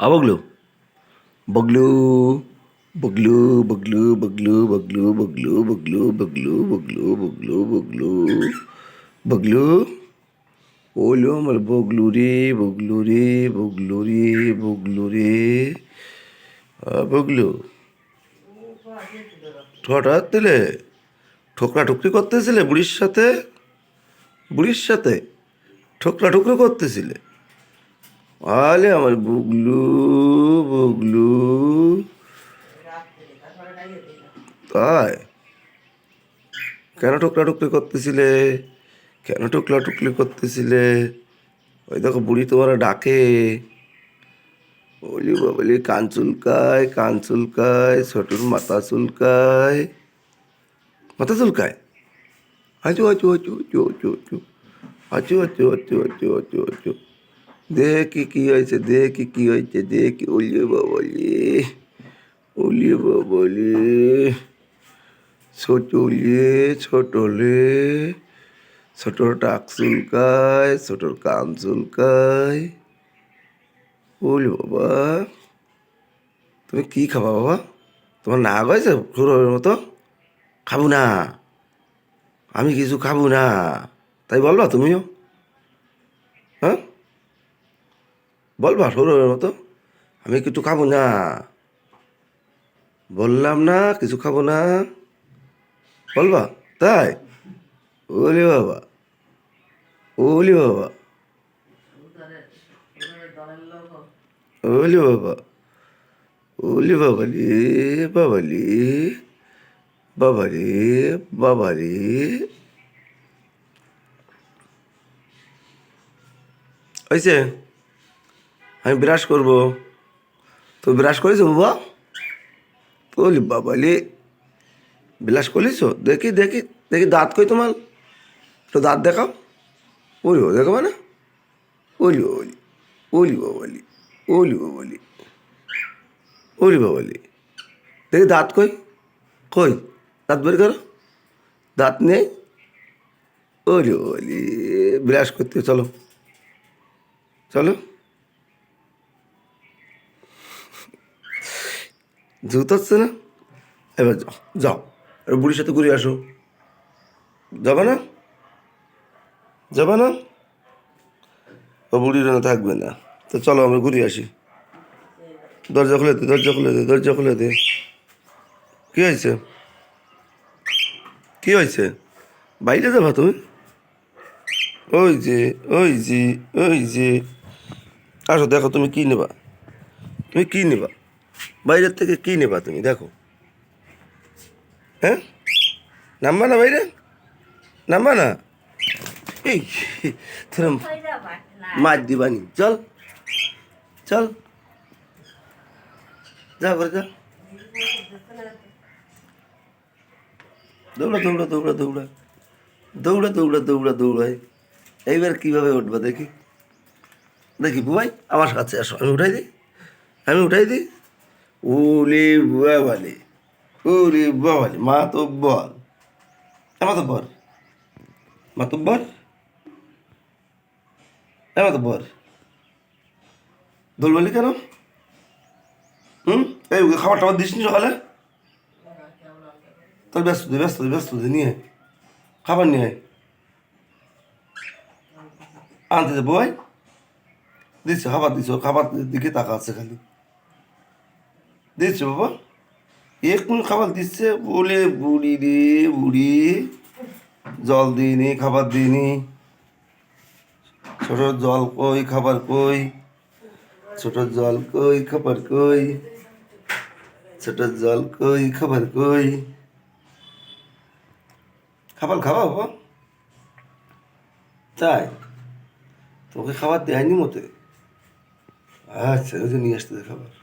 আ বগলু বগলু বগলু বগলু বগলু বগলু বগলু বগলু বগলু বগলু বগলু বগলু বগলু ওলো আমার বগলু রে বগলু রে বগলু রে বগলু রে বগলু হঠাৎ দিলে ঠোকরা ঠুকরি করতেছিলে বুড়ির সাথে বুড়ির সাথে ঠোকরা ঠুকরি করতেছিলে আলে আমার বুগলু বুগলু তাই কেন ঠোকরা টুকলি করতেছিলে কেন টুকলা টুকলি করতেছিলে ওই দেখো বুড়ি তোমার ডাকে বলি বলি কান চুলকায় কান চুলকায় ছোটুর মাথা চুলকায় মাথা চুলকায় আচু আচু আচু আচু আচু আচু আচু আচু আচু আচু আচু দেখি কি হয়েছে, দেখি কি হয়েছে, দেখি উলিয়ে বাবলি উলিয়ে বাবলি ছোটলে ছোটলে ছোটর টাক চুলকায়, ছোটর কান চুলকায়। বলি বাবা, তুমি কি খাবা বাবা? তোমার না হয়েছে খুঁড়োর মতো? খাব না। আমি কিছু খাব না। তাই বলবা তুমিও? হ্যাঁ? বলবা সৌরভের মতো। আমি কিছু খাব না। বললাম না, কিছু খাব না। বলবা তাই? ওলি বাবা ওলি বাবা। উদারে বাবা দলের লোক ওলি বাবা ওলি বাবা রে বাবারি বাবারি হয়েছে আমি ব্রাশ করব। তো ব্রাশ করেছ বাবা? ওলি বাবালি বিলাস করেছ? দেখি দেখি দেখি দাঁত কই তোমার? তো দাঁত দেখাও। ওলি দেখো না? ওলি ওলি ওলি বাবালি ওলি বাবালি ওলি বাবালি দেখি দাঁত কই? কই? দাঁত বের করো। দাঁত নেই? ওলি ওলি বিলাস করতে চলো। চলো। জুত হচ্ছে না? এবার যাও যাও। এবার বুড়ির সাথে ঘুরে আসো। যাবে না? যাবে না? ও বুড়ির না থাকবে না। তো চলো আমরা ঘুরে আসি। দরজা খুলে দে, দরজা খুলে দে, দরজা খুলে দে। কী হয়েছে? কী হয়েছে? বাইরে যাবা তুমি? ওই যে ওই যে ওই যে। আসো, দেখো তুমি কী নেবা। তুমি কী নেবা? বাইরের থেকে কী নেবা তুমি? দেখো। হ্যাঁ? নামবা না বাইরে? নামবা না? এই, তোরা মাছ দিবানি। চল। চল। যা করে যা। দৌড়া দৌড়া দৌড়া দৌড়া। দৌড়া দৌড়া দৌড়া দৌড়াই এইবার কীভাবে উঠবা দেখি? দেখি বুবাই, আমার কাছে আসো। আমি উঠাই দিই? আমি উঠাই দিই? উলি বাবালি উলি তো মাতব্বর মাতব্বর মাতব্বর মাতব্বর দোল বলি কেন? হুম? এই খাবার টাবার দিস নি সকালে? তাহলে ব্যস্ত ব্যস্ত ব্যস্ত নিয়ে খাবার নিয়ে আনতে দেবো ভাই। দিচ্ছে খাবার দিছ খাবার দিকে তাকা আছে খালি। দিচ্ছে বাবা? একটু খাবার দিচ্ছে, বলে বুড়ি রে, বুড়ি। জল দিইনি, খাবার দিইনি। ছোট জল কই, খাবার কই? ছোট জল কই, খাবার কই? ছোট জল কই, খাবার কই? খাবার খাওয়া বাবা? তাই? তোকে খাবার দেয়নি মতে? আচ্ছা নিয়ে আসতে খাবার।